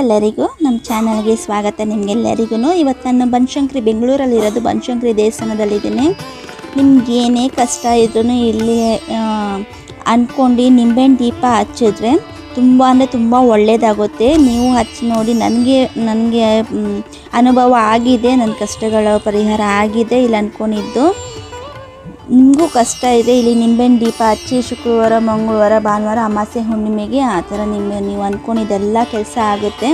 ಎಲ್ಲರಿಗೂ ನಮ್ಮ ಚಾನಲ್ಗೆ ಸ್ವಾಗತ ನಿಮಗೆಲ್ಲರಿಗೂ ಇವತ್ತು ನಾನು ಬನಶಂಕರಿ ಬೆಂಗಳೂರಲ್ಲಿರೋದು ಬನಶಂಕರಿ ದೇವಸ್ಥಾನದಲ್ಲಿದ್ದೀನಿ. ನಿಮಗೇನೇ ಕಷ್ಟ ಇದ್ರೂ ಇಲ್ಲಿ ಅಂದ್ಕೊಂಡು ನಿಂಬೆಹಣ್ಣು ದೀಪ ಹಚ್ಚಿದ್ರೆ ತುಂಬ ಅಂದರೆ ತುಂಬ ಒಳ್ಳೆಯದಾಗುತ್ತೆ ನೀವು ಹಚ್ಚಿ ನೋಡಿ, ನನಗೆ ನನಗೆ ಅನುಭವ ಆಗಿದೆ ನನ್ನ ಕಷ್ಟಗಳ ಪರಿಹಾರ ಆಗಿದೆ ಇಲ್ಲಿ ಅಂದ್ಕೊಂಡಿದ್ದು. ನಿಮಗೂ ಕಷ್ಟ ಇದೆ. ಇಲ್ಲಿ ನಿಂಬೆಹಣ್ಣು ದೀಪ ಹಚ್ಚಿ ಶುಕ್ರವಾರ, ಮಂಗಳವಾರ, ಭಾನುವಾರ ಅಮಾಸೆ ಹುಣ್ಣಿಮೆಗೆ ಆ ಥರ ನಿಂಬೆ ನೀವು ಅಂದ್ಕೊಂಡಿದ್ದೆಲ್ಲ ಕೆಲಸ ಆಗುತ್ತೆ.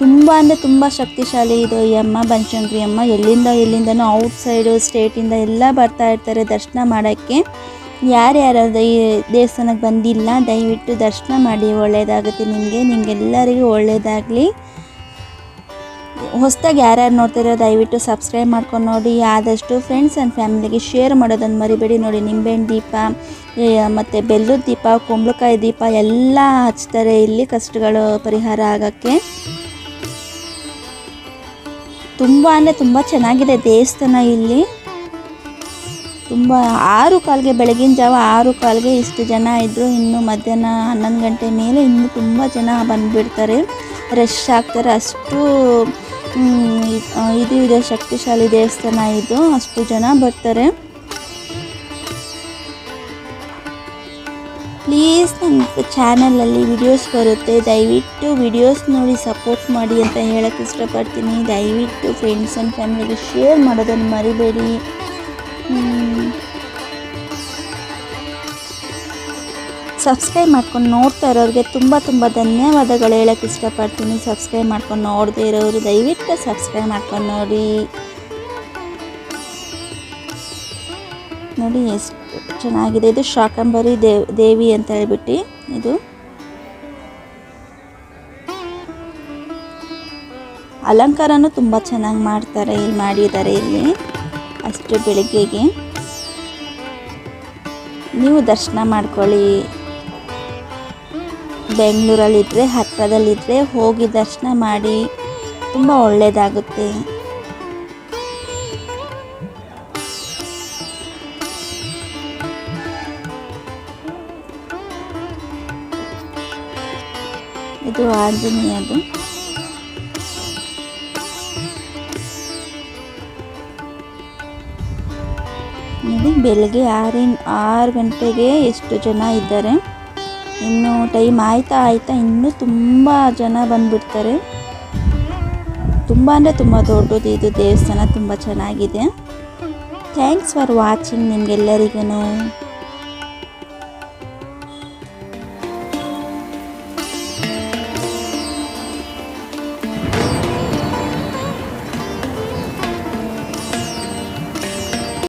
ತುಂಬ ಅಂದರೆ ತುಂಬ ಶಕ್ತಿಶಾಲಿ ಇದು ಈ ಅಮ್ಮ ಬನಶಂಕರಿ ಅಮ್ಮ. ಎಲ್ಲಿಂದ ಎಲ್ಲಿಂದನೂ ಔಟ್ ಸೈಡು ಸ್ಟೇಟಿಂದ ಎಲ್ಲ ಬರ್ತಾ ಇರ್ತಾರೆ ದರ್ಶನ ಮಾಡೋಕ್ಕೆ. ಯಾರ್ಯಾರು ದೈ ದೇವಸ್ಥಾನಕ್ಕೆ ಬಂದಿಲ್ಲ, ದಯವಿಟ್ಟು ದರ್ಶನ ಮಾಡಿ ಒಳ್ಳೆಯದಾಗುತ್ತೆ ನಿಮಗೆ. ನಿಮಗೆಲ್ಲರಿಗೂ ಒಳ್ಳೆಯದಾಗಲಿ ಹೊಸ್ದಾಗಿ ಯಾರ್ಯಾರು ನೋಡ್ತಿರೋ ದಯವಿಟ್ಟು ಸಬ್ಸ್ಕ್ರೈಬ್ ಮಾಡ್ಕೊಂಡು ನೋಡಿ. ಆದಷ್ಟು ಫ್ರೆಂಡ್ಸ್ ಆ್ಯಂಡ್ ಫ್ಯಾಮಿಲಿಗೆ ಶೇರ್ ಮಾಡೋದನ್ನು ಮರಿಬೇಡಿ ನೋಡಿ. ನಿಂಬೆಹಣ್ಣು ದೀಪ ಮತ್ತು ಬೆಲ್ಲದ ದೀಪ, ಕುಂಬಳಕಾಯಿ ದೀಪ ಎಲ್ಲ ಹಚ್ತಾರೆ. ಇಲ್ಲಿ ಕಷ್ಟಗಳು ಪರಿಹಾರ ಆಗೋಕ್ಕೆ. ತುಂಬ ಅಂದರೆ ತುಂಬ ಚೆನ್ನಾಗಿದೆ ದೇವಸ್ಥಾನ ಇಲ್ಲಿ. ತುಂಬ ಆರು ಕಾಲಿಗೆ, ಬೆಳಗಿನ ಜಾವ ಆರು ಕಾಲಿಗೆ ಇಷ್ಟು ಜನ ಇದ್ದರು ಇನ್ನು ಮಧ್ಯಾಹ್ನ ಹನ್ನೊಂದು ಗಂಟೆ ಮೇಲೆ ಇನ್ನೂ ತುಂಬ ಜನ ಬಂದುಬಿಡ್ತಾರೆ. ರಶ್ ಆಗ್ತಾರೆ. ಅಷ್ಟು ಇದು ಇದೆ, ಶಕ್ತಿಶಾಲಿ ದೇವಸ್ಥಾನ ಇದು. ಅಷ್ಟು ಜನ ಬರ್ತಾರೆ. ಪ್ಲೀಸ್ ನನ್ನ ಚಾನಲಲ್ಲಿ ವಿಡಿಯೋಸ್ ಬರುತ್ತೆ. ದಯವಿಟ್ಟು ವಿಡಿಯೋಸ್ ನೋಡಿ ಸಪೋರ್ಟ್ ಮಾಡಿ ಅಂತ ಹೇಳೋಕ್ಕೆ ಇಷ್ಟಪಡ್ತೀನಿ. ದಯವಿಟ್ಟು ಫ್ರೆಂಡ್ಸ್ ಆ್ಯಂಡ್ ಫ್ಯಾಮಿಲಿಗೆ ಶೇರ್ ಮಾಡೋದನ್ನು ಮರಿಬೇಡಿ. ಸಬ್ಸ್ಕ್ರೈಬ್ ಮಾಡ್ಕೊಂಡು ನೋಡ್ತಾ ಇರೋರಿಗೆ ತುಂಬ ತುಂಬ ಧನ್ಯವಾದಗಳು ಹೇಳಕ್ಕೆ ಇಷ್ಟಪಡ್ತೀನಿ. ಸಬ್ಸ್ಕ್ರೈಬ್ ಮಾಡ್ಕೊಂಡು ನೋಡದೇ ಇರೋರು ದಯವಿಟ್ಟು ಸಬ್ಸ್ಕ್ರೈಬ್ ಮಾಡ್ಕೊಂಡು ನೋಡಿ. ನೋಡಿ ಎಷ್ಟು ಚೆನ್ನಾಗಿದೆ. ಇದು ಶಾಕಂಬರಿ ದೇವ್ ದೇವಿ ಅಂತ ಹೇಳ್ಬಿಟ್ಟು ಇದು. ಅಲಂಕಾರನೂ ತುಂಬ ಚೆನ್ನಾಗಿ ಮಾಡ್ತಾರೆ ಇಲ್ಲಿ ಮಾಡಿದ್ದಾರೆ ಇಲ್ಲಿ ಅಷ್ಟು ಬೆಳಿಗ್ಗೆಗೆ. ನೀವು ದರ್ಶನ ಮಾಡ್ಕೊಳ್ಳಿ. ಬೆಂಗಳೂರಲ್ಲಿದ್ದರೆ ಹತ್ತಿರದಲ್ಲಿದ್ದರೆ ಹೋಗಿ ದರ್ಶನ ಮಾಡಿ ತುಂಬ ಒಳ್ಳೆಯದಾಗುತ್ತೆ ಇದು ಆಂಜನೇಯದು. ಬೆಳಗ್ಗೆ ಆರಿನ, ಆರು ಗಂಟೆಗೆ ಎಷ್ಟು ಜನ ಇದ್ದಾರೆ? ಇನ್ನು ಟೈಮ್ ಆಯ್ತಾ ಆಯ್ತಾ ಇನ್ನೂ ತುಂಬ ಜನ ಬಂದುಬಿಡ್ತಾರೆ. ತುಂಬ ಅಂದರೆ ತುಂಬ ದೊಡ್ಡದು ಇದು ದೇವಸ್ಥಾನ, ತುಂಬ ಚೆನ್ನಾಗಿದೆ. ಥ್ಯಾಂಕ್ಸ್ ಫಾರ್ ವಾಚಿಂಗ್ ನಿಮಗೆಲ್ಲರಿಗೂ